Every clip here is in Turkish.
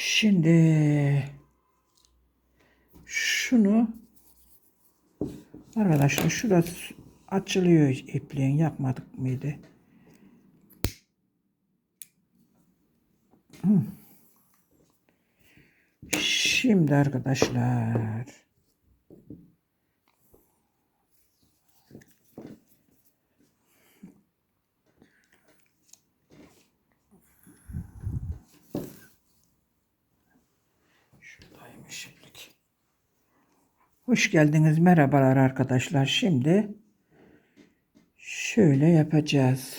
Şimdi şunu arkadaşlar şurası açılıyor ipliğin yapmadık mıydı? Şimdi arkadaşlar iplik. Hoş geldiniz. Merhabalar arkadaşlar. Şimdi şöyle yapacağız.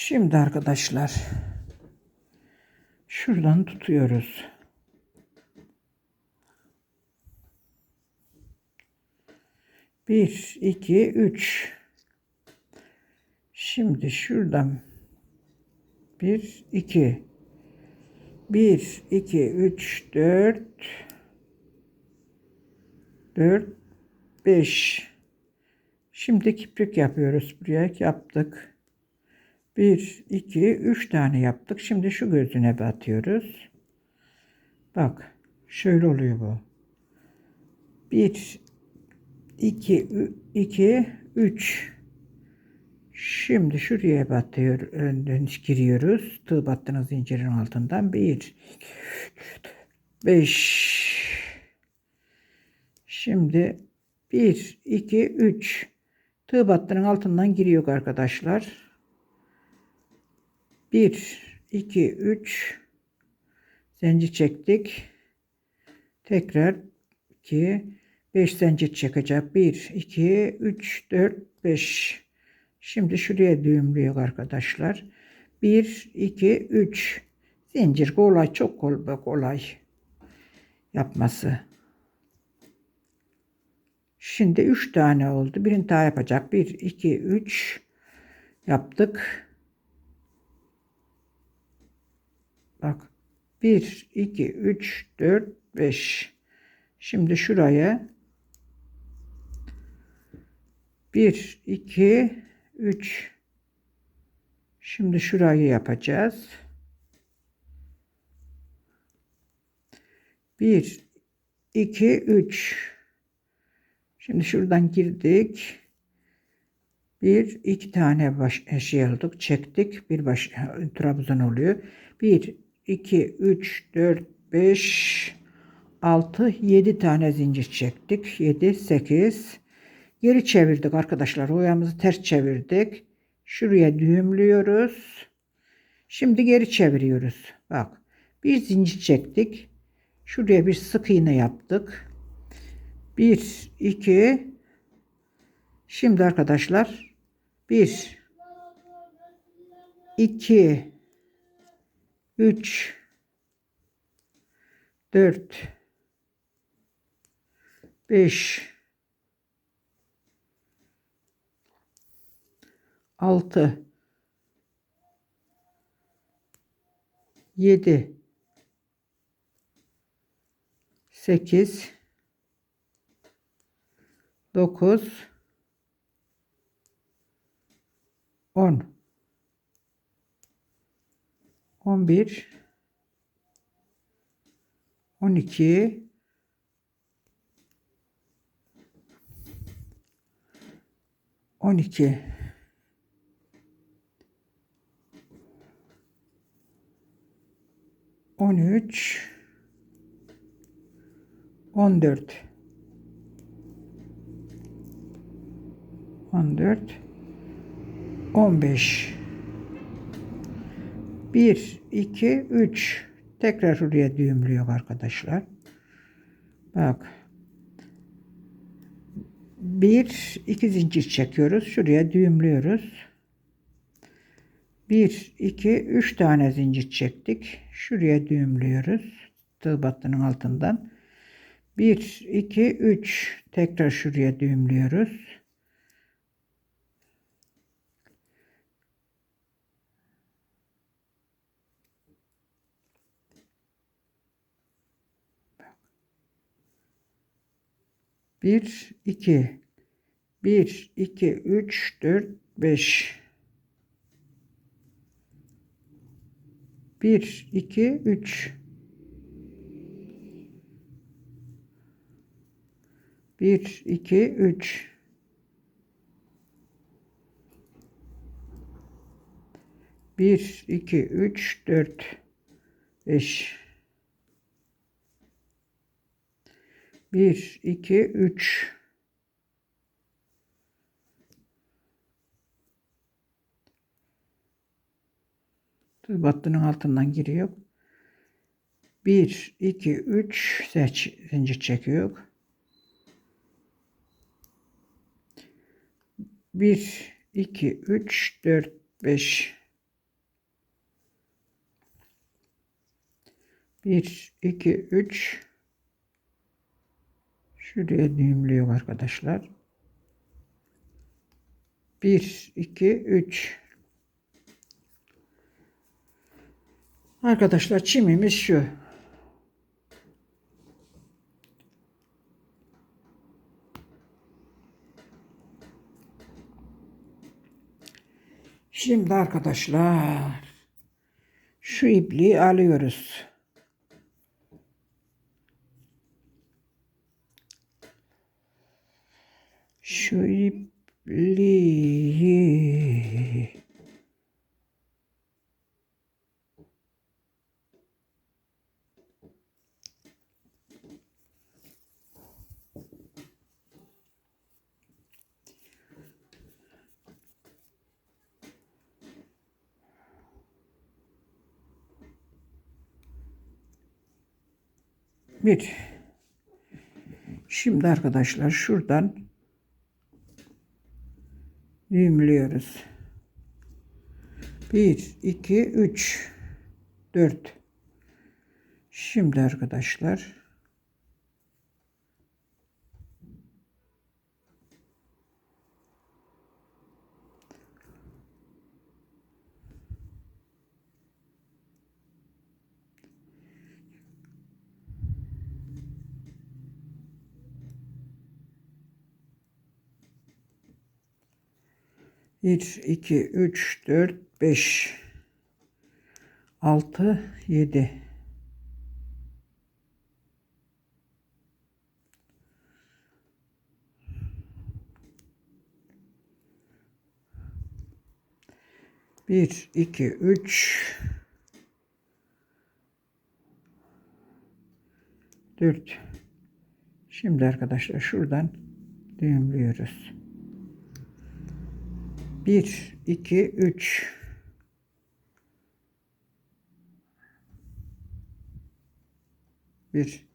Şimdi arkadaşlar şuradan tutuyoruz. Bir, iki, üç. Şimdi şuradan bir, iki. Bir, iki, üç, dört. Dört, beş. Şimdi kiprik yapıyoruz buraya. Yaptık. Bir, iki, üç tane yaptık. Şimdi şu gözüne batıyoruz. Bak. Şöyle oluyor bu. Bir, iki, ü- iki, üç. Şimdi şuraya batıyor, önden giriyoruz. Tığ battığınız zincirin altından. Bir, iki, üç, dört, beş. Şimdi bir, iki, üç. Tığ battının altından giriyor arkadaşlar. 1 2 3 zincir çektik. Tekrar 2 5 zincir çekecek. 1 2 3 4 5 Şimdi şuraya düğümlüyor arkadaşlar. 1 2 3 zincir kolay çok kolay, kolay yapması. Şimdi 3 tane oldu. Birini daha yapacak. 1 2 3 yaptık. Bak. 1, 2, 3, 4, 5. Şimdi şuraya 1, 2, 3. Şimdi şurayı yapacağız. 1, 2, 3. Şimdi şuradan girdik. Bir, iki tane baş, şey aldık, çektik. Bir baş, trabzan oluyor. Bir, 2, 3, 4, 5, 6, 7 tane zincir çektik. 7, 8. Geri çevirdik arkadaşlar. Oyamızı ters çevirdik. Şuraya düğümlüyoruz. Şimdi geri çeviriyoruz. Bak. Bir zincir çektik. Şuraya bir sık iğne yaptık. 1, 2. Şimdi arkadaşlar 1, 2, 3 4 5 6 7 8 9 10 11 12 12 13 14 14 15 1 2 3 tekrar şuraya düğümlüyor arkadaşlar. Bak. Bir iki zincir çekiyoruz. Şuraya düğümlüyoruz. 1, 2, 3 tane zincir çektik. Şuraya düğümlüyoruz. Tığ battının altından. 1, 2, 3. Tekrar şuraya düğümlüyoruz. Bir, iki. Bir, iki, üç, dört, beş. Bir, iki, üç. Bir, iki, üç. Bir, iki, üç, dört, beş. Bir, iki, üç. Tığ battının altından giriyor. Bir, iki, üç seç, zincir çekiyor. Bir, iki, üç, dört, beş. Bir, iki, üç. Şuraya düğümlüyor arkadaşlar. Bir, iki, üç. Arkadaşlar çimimiz şu. Şimdi arkadaşlar şu ipliği alıyoruz. Şu ipliği Bir. Şimdi arkadaşlar şuradan düğümlüyoruz. 1, 2, 3, 4. Şimdi arkadaşlar Bir, iki, üç, dört, beş, altı, yedi. Bir, iki, üç, dört. Şimdi arkadaşlar şuradan düğümlüyoruz. 1, 2, 3. Bir,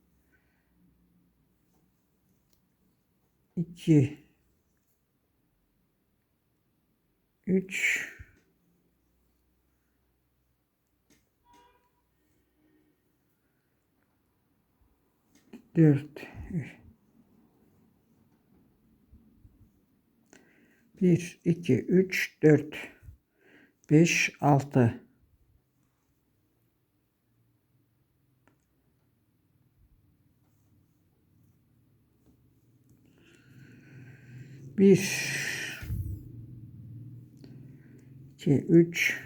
iki, üç, dört, bir, iki, üç, dört, beş, altı. Bir, iki, üç,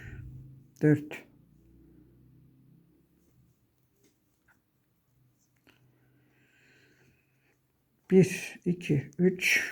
dört. Bir, iki, üç,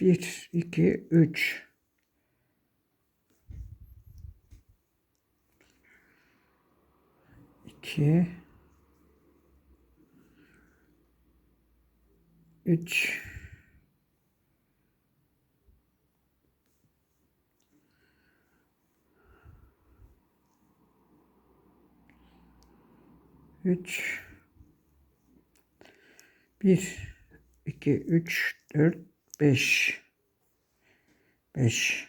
Bir, iki, üç. İki. Üç. Üç. Bir, iki, üç, dört, beş. Beş.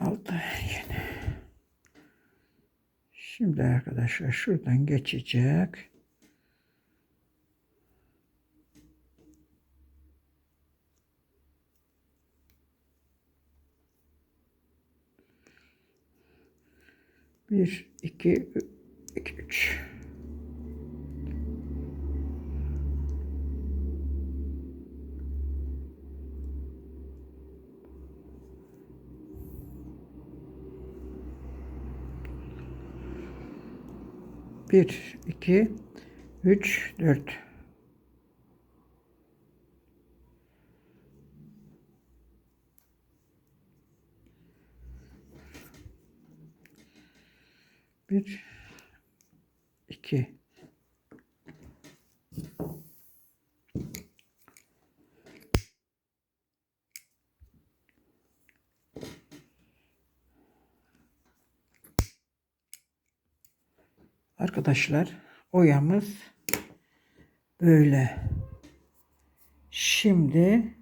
Altı yine. Şimdi arkadaşlar şuradan geçecek. Bir, iki, iki, üç. Bir, iki, üç, dört. Bir, iki. Arkadaşlar oyamız böyle. Şimdi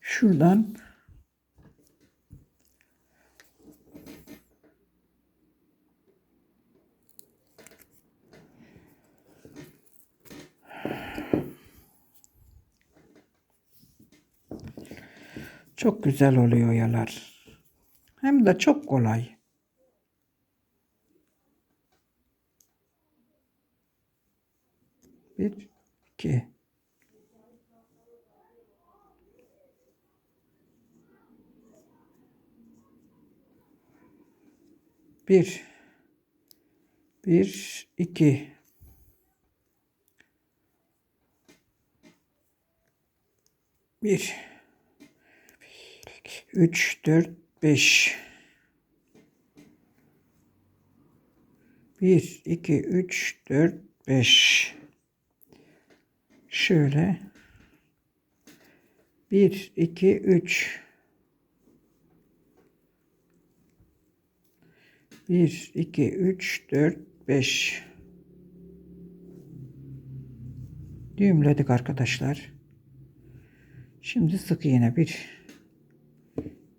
şuradan çok güzel oluyor oyalar. Hem de çok kolay. Bir, iki. Bir, bir, iki. Bir, üç, dört, beş. Bir, iki, üç, dört, beş. Şöyle. Bir, iki, üç. Bir, iki, üç, dört, beş. Düğümledik arkadaşlar. Şimdi sık iğne bir,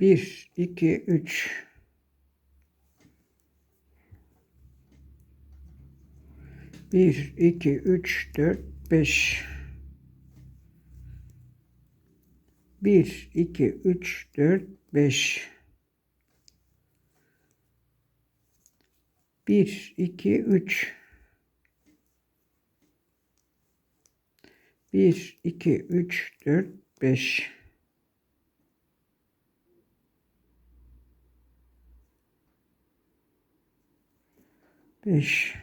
Bir, iki, üç. Bir, iki, üç, dört, beş. Bir, iki, üç, dört, beş. Bir, iki, üç. Bir, iki, üç, dört, beş. Beş.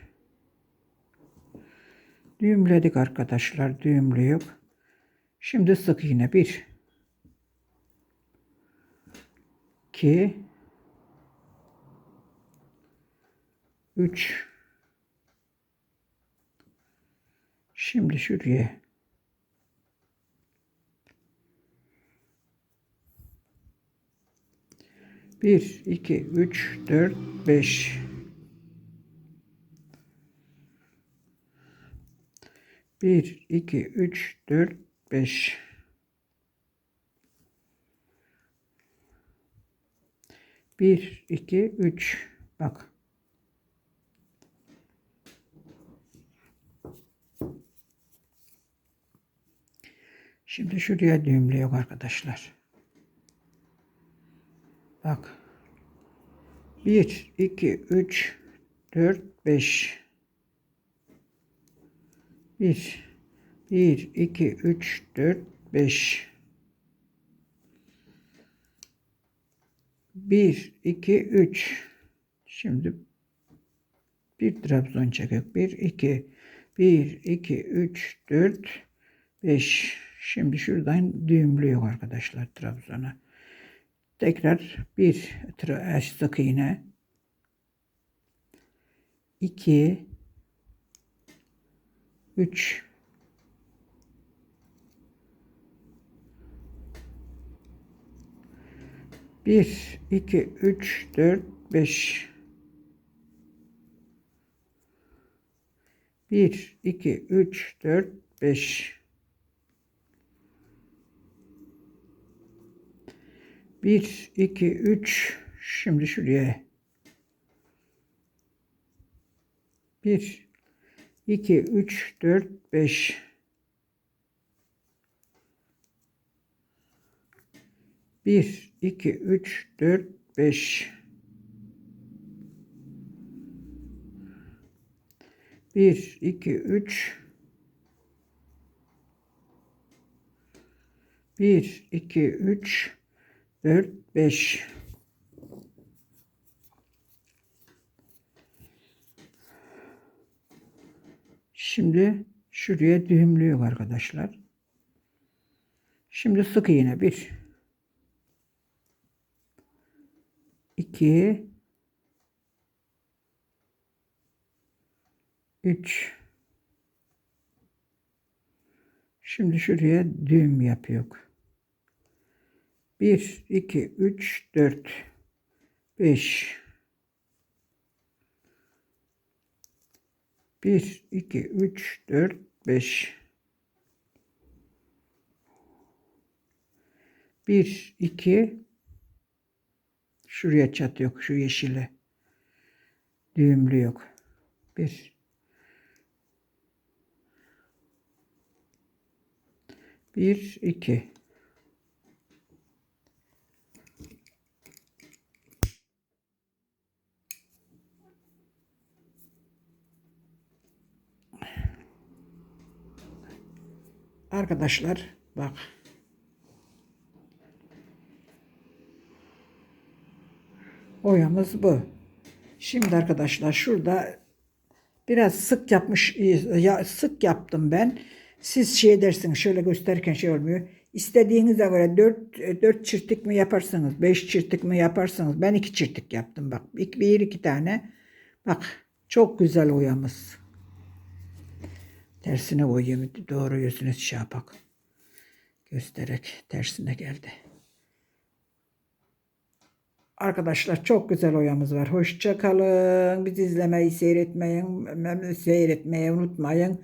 Düğümledik arkadaşlar. Düğümlüyük. Şimdi sık iğne. Bir. iki, üç. Şimdi şuraya 1, 2, 3, 4, 5. Bir, iki, üç. Bak. Şimdi şuraya düğümlüyor arkadaşlar. Bak. 1, 2, 3, 4, 5. 1, 1, 2, 3, 4, 5. 1, 2, 3. Şimdi bir trabzon çekik. 1, 2, 1, 2, 3, 4, 5. Şimdi şuradan düğümlüyor arkadaşlar trabzona. Tekrar bir sık iğne. 2 3 1 2 3 4 5 1 2 3 4 5 1 2 3 şimdi şuraya. 1 2 3 4 5 1 2 3 4 5 1 2 3 1 2 3 4 5 Şimdi şuraya düğümlüyor arkadaşlar. Şimdi sık iğne 1 2 3 Şimdi şuraya düğüm yapıyor. 1 2 3 4 5 1 2 3 4 5 1 2 şuraya çat yok şu yeşile. Düğümlü yok. 1 1 2 Arkadaşlar bak. Oyamız bu. Şimdi arkadaşlar şurada biraz sık yapmış ya sık yaptım ben. Siz şey dersiniz şöyle gösterirken şey olmuyor. İstediğinize göre 4 4 çirtik mi yaparsınız, 5 çirtik mi yaparsınız. Ben 2 çirtik yaptım bak. İki- Bir iki tane. Bak çok güzel oyamız. Tersine koyayım. Doğru yüzünü şey yapak. Göstererek tersine geldi. Arkadaşlar çok güzel oyamız var. Hoşça kalın. Bizi izlemeyi, seyretmeyi, seyretmeyi unutmayın.